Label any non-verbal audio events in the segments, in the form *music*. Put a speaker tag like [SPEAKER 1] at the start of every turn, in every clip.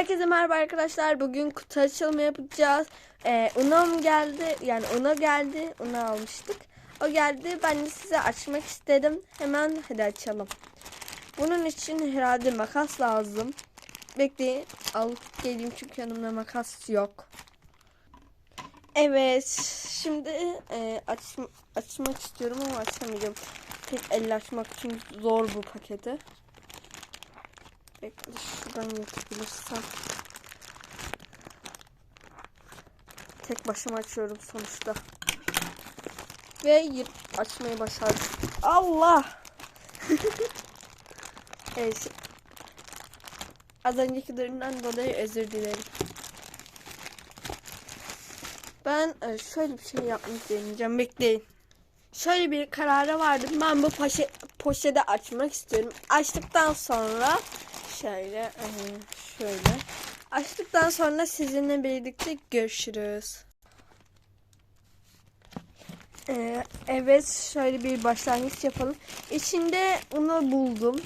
[SPEAKER 1] Herkese merhaba arkadaşlar. Bugün kutu açılımı yapacağız. Ee, Una'm geldi. Yani Una geldi. Una almıştık. O geldi. Ben de size açmak istedim. Hemen hadi açalım. Bunun için herhalde makas lazım. Bekleyin. Alıp geleyim çünkü yanımda makas yok. Evet. Şimdi e, aç, açmak istiyorum ama açamayacağım. Tek elle açmak için zor bu paketi. Bekle şuradan yatabilirsem. Tek başıma açıyorum sonuçta. Ve açmayı başardım. Allah! *laughs* evet. Az önceki durumdan dolayı özür dilerim. Ben e, şöyle bir şey yapmak deneyeceğim. Bekleyin. Şöyle bir karara vardım. Ben bu poşet, poşeti açmak istiyorum. Açtıktan sonra şöyle şöyle açtıktan sonra sizinle birlikte görüşürüz. Ee, evet şöyle bir başlangıç yapalım. İçinde unu buldum.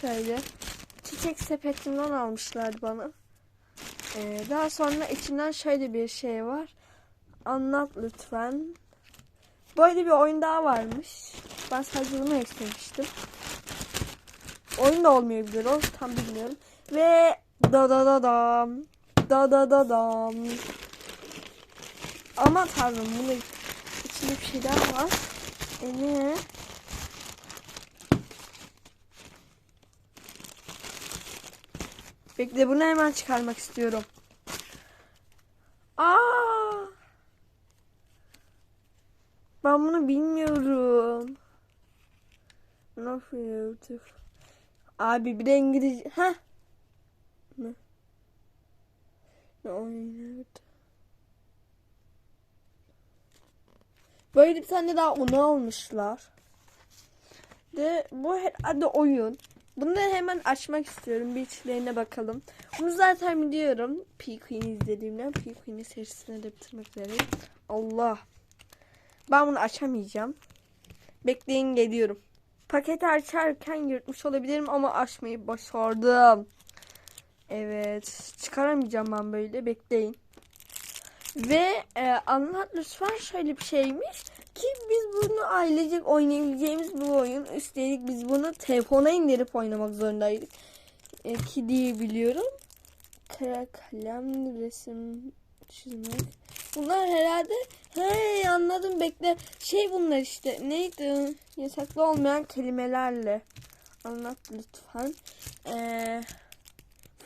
[SPEAKER 1] Şöyle çiçek sepetinden almışlar bana. Ee, daha sonra içinden şöyle bir şey var. Anlat lütfen. Böyle bir oyun daha varmış. Ben sadece bunu istemiştim. Oyun da olmayabilir o. Tam bilmiyorum. Ve da da da dam. Da da da dam. Ama tanrım bunun içinde bir şey daha var. E ne? Bekle bunu hemen çıkarmak istiyorum. Aa! Ben bunu bilmiyorum. Nasıl yaptık? Abi bir de İngilizce. Ha? Ne? Ne oynadı? Böyle bir tane daha onu almışlar. De bu herhalde oyun. Bunu da hemen açmak istiyorum. Bir içlerine bakalım. Bunu zaten biliyorum. P-Queen izlediğimden P-Queen'in serisini de bitirmek üzereyim. Allah. Ben bunu açamayacağım. Bekleyin geliyorum. Paketi açarken yırtmış olabilirim ama açmayı başardım. Evet. Çıkaramayacağım ben böyle. Bekleyin. Ve e, anlat lütfen şöyle bir şeymiş ki biz bunu ailecek oynayabileceğimiz bu oyun. Üstelik biz bunu telefona indirip oynamak zorundaydık. E, ki diye biliyorum. Kara kalem, resim çizmek. Bunlar herhalde he anladım bekle. Şey bunlar işte neydi? Yasaklı olmayan kelimelerle. Anlat lütfen. Eee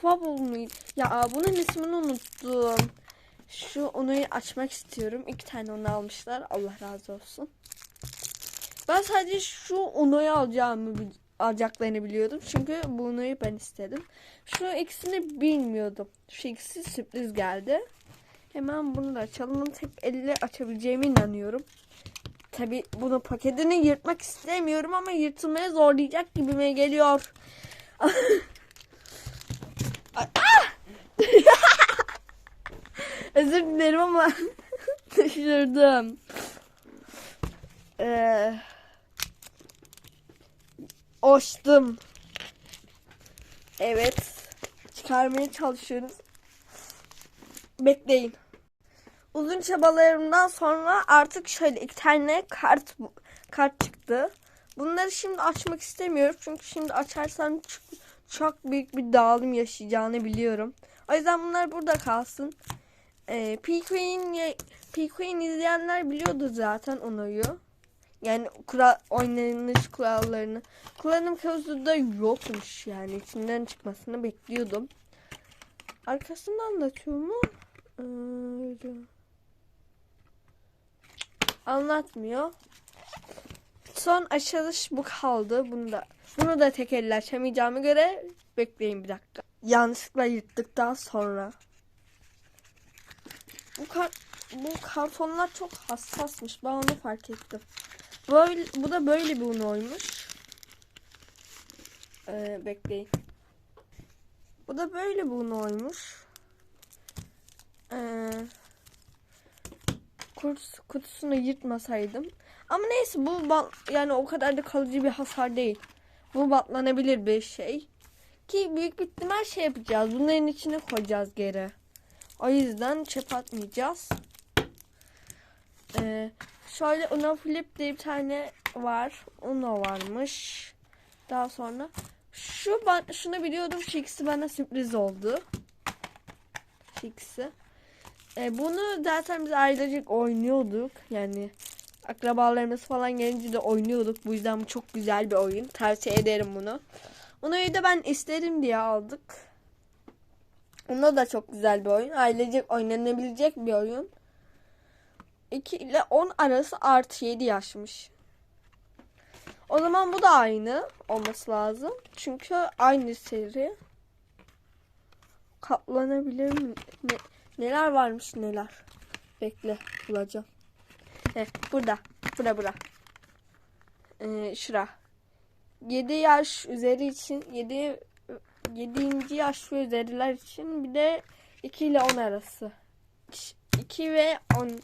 [SPEAKER 1] Fable mıydı? Ya bunun ismini unuttum. Şu onuyu açmak istiyorum. İki tane onu almışlar. Allah razı olsun. Ben sadece şu onuyu alacağımı alacaklarını biliyordum. Çünkü bu onuyu ben istedim. Şu ikisini bilmiyordum. Şu ikisi sürpriz geldi. Hemen bunu da açalım. Tek elle açabileceğime inanıyorum. Tabi bunu paketini yırtmak istemiyorum ama yırtılmaya zorlayacak gibime geliyor. *laughs* ah! *laughs* Özür dilerim ama *laughs* düşürdüm. Ee, açtım. Evet. Çıkarmaya çalışıyoruz. Bekleyin. Uzun çabalarımdan sonra artık şöyle iki tane kart kart çıktı. Bunları şimdi açmak istemiyorum. Çünkü şimdi açarsam çok, büyük bir dağılım yaşayacağını biliyorum. O yüzden bunlar burada kalsın. Ee, P-Queen, P-Queen izleyenler biliyordu zaten onuyu. Yani kural, oynanış kurallarını. Kullanım kılavuzu da yokmuş yani. içinden çıkmasını bekliyordum. Arkasında anlatıyor mu? Ee, anlatmıyor. Son açılış bu kaldı. Bunu da bunu da tek elle açamayacağımı göre bekleyin bir dakika. Yanlışlıkla yırttıktan sonra. Bu kar bu kartonlar çok hassasmış. Ben onu fark ettim. Böyle, bu da böyle bir un oymuş. Ee, bekleyin. Bu da böyle bir un oymuş. Kutusu, kutusunu yırtmasaydım. Ama neyse bu yani o kadar da kalıcı bir hasar değil. Bu batlanabilir bir şey. Ki büyük bir ihtimal şey yapacağız. Bunların içine koyacağız geri. O yüzden çöp atmayacağız. Ee, şöyle Uno Flip diye bir tane var. Uno varmış. Daha sonra şu ben şunu biliyordum. Şiksi bana sürpriz oldu. Şiksi. Ee, bunu zaten biz ailecek oynuyorduk. Yani akrabalarımız falan gelince de oynuyorduk. Bu yüzden bu çok güzel bir oyun. Tavsiye ederim bunu. Uno'yu da ben isterim diye aldık. Uno da çok güzel bir oyun. Ailecek oynanabilecek bir oyun. 2 ile 10 arası artı 7 yaşmış. O zaman bu da aynı olması lazım. Çünkü aynı seri. Katlanabilir mi? Ne, neler varmış neler. Bekle bulacağım. Heh, burada. Bura bura. Ee, şura. 7 yaş üzeri için 7 7. yaş ve üzeriler için bir de 2 ile 10 arası. 2 ve 10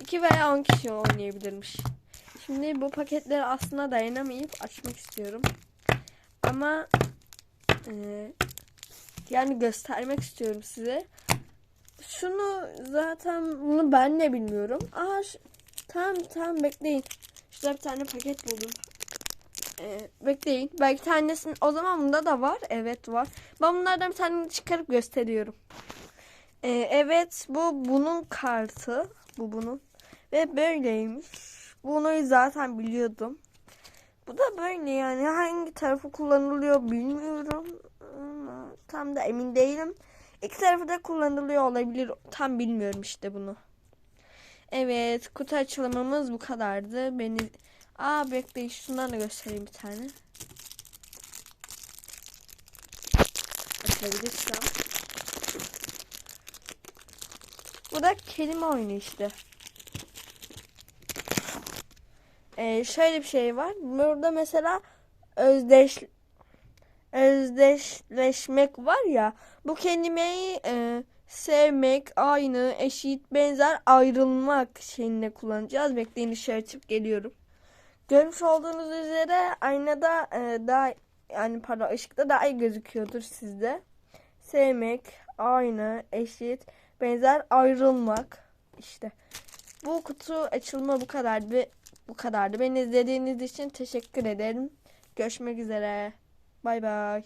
[SPEAKER 1] 2 veya 10 kişi oynayabilirmiş. Şimdi bu paketleri aslında dayanamayıp açmak istiyorum. Ama e, yani göstermek istiyorum size. Şunu zaten bunu ben de bilmiyorum. Aa şu- tamam tamam bekleyin. Şurada bir tane paket buldum. Ee, bekleyin. Belki tanesinin o zaman bunda da var. Evet var. Ben bunlardan bir tane çıkarıp gösteriyorum. Ee, evet bu bunun kartı. Bu bunun. Ve böyleymiş. Bunu zaten biliyordum. Bu da böyle yani hangi tarafı kullanılıyor bilmiyorum. Tam da emin değilim. İki tarafı da kullanılıyor olabilir. Tam bilmiyorum işte bunu. Evet kutu açılımımız bu kadardı. Beni Aa bekleyin şundan da göstereyim bir tane. Açabilirsem. Bu da kelime oyunu işte. Ee, şöyle bir şey var. Burada mesela özdeş özdeşleşmek var ya. Bu kelimeyi e, sevmek, aynı, eşit, benzer, ayrılmak şeyinde kullanacağız. Bekleyin dışarı çıkıp geliyorum. Görmüş olduğunuz üzere aynada e, daha yani pardon ışıkta daha iyi gözüküyordur sizde. Sevmek, aynı, eşit, benzer, ayrılmak. İşte bu kutu açılma bu kadardı. Bu kadardı. Beni izlediğiniz için teşekkür ederim. Görüşmek üzere. Bay bay.